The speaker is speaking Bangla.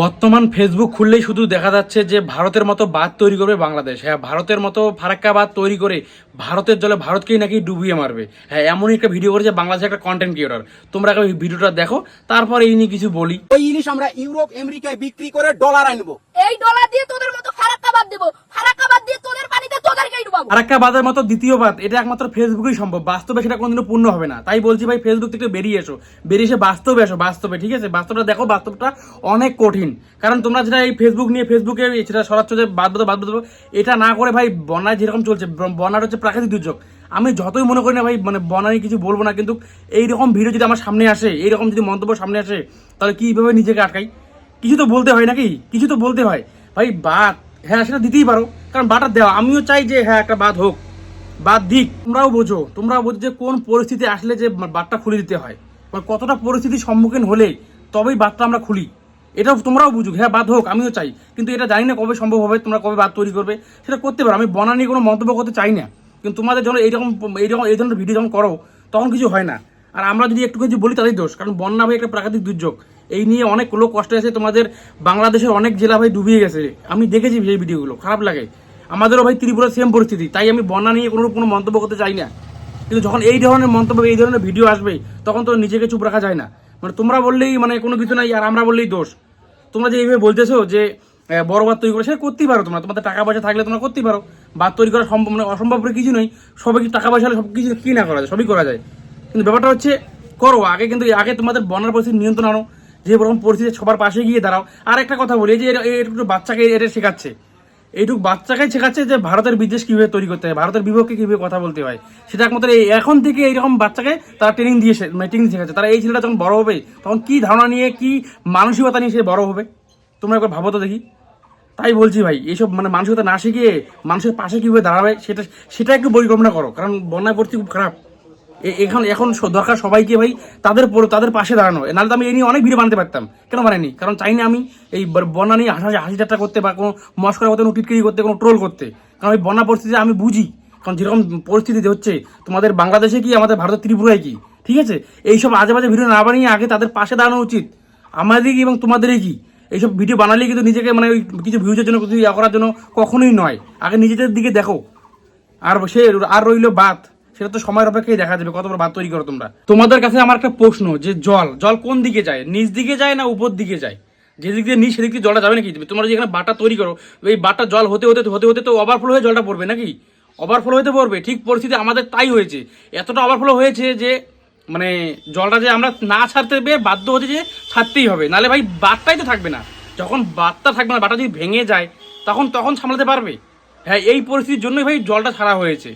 বর্তমান ফেসবুক খুললেই শুধু দেখা যাচ্ছে যে ভারতের মতো বাদ তৈরি করবে বাংলাদেশ। হ্যাঁ ভারতের মতো ফারাক্কা বাদ তৈরি করে ভারতের জলে ভারতকেই নাকি ডুবিয়ে মারবে। হ্যাঁ এমনই একটা ভিডিও করেছে বাংলাদেশে একটা কন্টেন্ট ক্রিয়েটার তোমরা এই ওই ভিডিওটা দেখো তারপর এই নিয়ে কিছু বলি। ওই জিনিস আমরা ইউরোপ আমেরিকায় বিক্রি করে ডলার আনব। এই ডলার দিয়ে তোদের মতো ফারাক্কাবাদ দেবো ফারাক্কাবাদ দিয়ে তোদের পানিতে ফারাক্কা বাদের মতো দ্বিতীয় বাদ, এটা একমাত্র ফেসবুকেই সম্ভব। বাস্তবে সেটা কোনোদিনও পূর্ণ হবে না। তাই বলছি ভাই ফেসবুক থেকে বেরিয়ে এসো। বেরিয়ে এসে বাস্তবে এসো বাস্তবে, ঠিক আছে? বাস্তবটা দেখো, বাস্তবটা অনেক কঠিন। কারণ তোমরা যেটা এই ফেসবুক নিয়ে ফেসবুকে সেটা সরাচ্ছ যে বাদ বাদ বাদ এটা না করে ভাই বন্যায় যেরকম চলছে বন্যার হচ্ছে প্রাকৃতিক দুর্যোগ। আমি যতই মনে করি না ভাই মানে বন্যায় কিছু বলব না, কিন্তু এইরকম ভিডিও যদি আমার সামনে আসে, এইরকম যদি মন্তব্য সামনে আসে, তাহলে কীভাবে নিজেকে আটকাই? কিছু তো বলতে হয় নাকি? কিছু তো বলতে হয়। ভাই বাদ হ্যাঁ সেটা দিতেই পারো। কারণ বাটার দেওয়া। আমিও চাই যে হ্যাঁ একটা বাদ হোক। বাদ দিক। তোমরাও বোঝো। তোমরাও বোঝো যে, কোন পরিস্থিতি আসলে যে বাদটা খুলে দিতে হয়। কতটা পরিস্থিতির সম্মুখীন হলে তবেই বাদটা আমরা খুলি। এটাও তোমরাও বুঝুক। হ্যাঁ বাদ হোক, আমিও চাই। কিন্তু এটা জানি না কবে সম্ভব হবে, তোমরা কবে বাদ তৈরি করবে। সেটা করতে পারো। আমি বনা নিয়ে কোনো মন্তব্য করতে চাই না। কিন্তু তোমাদের যখন এইরকম এইরকম, এই ধরনের ভিডিও যখন করো, তখন কিছু হয় না। আর আমরা যদি একটু কিছু বলি তাদের দোষ। কারণ বন্যা ভাই একটা প্রাকৃতিক দুর্যোগ। এই নিয়ে অনেক লোক কষ্ট আছে তোমাদের বাংলাদেশের অনেক জেলা ভাই ডুবিয়ে গেছে। আমি দেখেছি সেই ভিডিওগুলো খারাপ লাগে। আমাদেরও ভাই ত্রিপুরা সেম পরিস্থিতি তাই আমি বন্যা নিয়ে কোনো কোনো মন্তব্য করতে চাই না। কিন্তু যখন এই ধরনের মন্তব্য এই ধরনের ভিডিও আসবে তখন তো নিজেকে চুপ রাখা যায় না। মানে তোমরা বললেই মানে কোনো কিছু নাই আর আমরা বললেই দোষ। তোমরা যে এইভাবে বলতেছো যে আহ, বড় বাদ তৈরি করে সেটা করতেই পারো তোমরা। তোমাদের টাকা পয়সা থাকলে তোমরা করতেই পারো। বাদ তৈরি করা সম্ভব মানে অসম্ভব কিছু নয় সবাই কি টাকা পয়সা হলে সব কিছু কী না করা যায় সবই করা যায়। কিন্তু ব্যাপারটা হচ্ছে করো। আগে কিন্তু আগে তোমাদের বন্যার পরিস্থিতি নিয়ন্ত্রণ আনো। যে রকম পরিস্থিতি সবার পাশে গিয়ে দাঁড়াও। আর একটা কথা বলি যে এটুকু বাচ্চাকে এটা শেখাচ্ছে। এইটুকু বাচ্চাকে শেখাচ্ছে যে ভারতের বিদেশ কীভাবে তৈরি করতে হয়, ভারতের বিপক্ষে কীভাবে কথা বলতে হয়। সেটা একমাত্র এই এখন থেকে এইরকম বাচ্চাকে তারা ট্রেনিং দিয়ে শে- মানে ট্রেনিং শেখাচ্ছে। তারা এই ছেলেটা যখন বড় হবে, তখন কি ধারণা নিয়ে, কি মানসিকতা নিয়ে সে বড় হবে? তোমরা একবার ভাবো তো দেখি। তাই বলছি ভাই, এইসব মানে মানসিকতা না শিখিয়ে মানুষের পাশে কীভাবে দাঁড়াবে, সেটা সেটা একটু পরিকল্পনা করো। কারণ বন্যায় পরিস্থিতি খুব খারাপ। এখন এখন দরকার সবাইকে ভাই তাদের তাদের পাশে দাঁড়ানো। নাহলে তো আমি এই নিয়ে অনেক ভিডিও বানাতে পারতাম। কেন বানাইনি? কারণ চাই না আমি এই বন্যা নিয়ে হাসি হাসি ঠাট্টা করতে বা কোনো মস্করা করতে, কোনো টিটকিরি করতে, কোনো ট্রোল করতে। কারণ ওই বন্যা পরিস্থিতি আমি বুঝি। কারণ যেরকম পরিস্থিতি হচ্ছে, তোমাদের বাংলাদেশে কি, আমাদের ভারতের ত্রিপুরায় কি? ঠিক আছে? এইসব আজে বাজে ভিডিও না বানিয়ে আগে তাদের পাশে দাঁড়ানো উচিত। আমাদের কি এবং তোমাদেরই কি? এইসব ভিডিও বানালে কিন্তু নিজেকে মানে ওই কিছু ভিউজের জন্য, কিছু ইয়া করার জন্য কখনোই নয়। আগে নিজেদের দিকে দেখো। আর সে আর রইল বাত। সেটা তো সময়ের অপেক্ষায় দেখা যাবে কত বড় বাত তৈরি করো তোমরা। তোমাদের কাছে আমার একটা প্রশ্ন, যে জল জল কোন দিকে যায়? নিচ দিকে যায় না উপর দিকে যায়? যেদিক দিয়ে নিচ, সেদিক দিয়ে জলটা যাবে নাকি? তোমরা যেখানে বাটা তৈরি করো এই বাটা জল হতে হতে হতে হতে তো ওভারফ্লো হয়ে জলটা পড়বে নাকি? ওভারফ্লো হতে পড়বে, ঠিক পরিস্থিতি আমাদের তাই হয়েছে। এতটা ওভারফ্লো হয়েছে যে মানে জলটা যে আমরা না ছাড়তে পেয়ে বাধ্য হচ্ছে যে ছাড়তেই হবে। নালে ভাই বাতটাই তো থাকবে না। যখন বাতটা থাকবে না বাটা যদি ভেঙে যায়, তখন তখন সামলাতে পারবে? হ্যাঁ এই পরিস্থিতির জন্যই ভাই জলটা ছাড়া হয়েছে।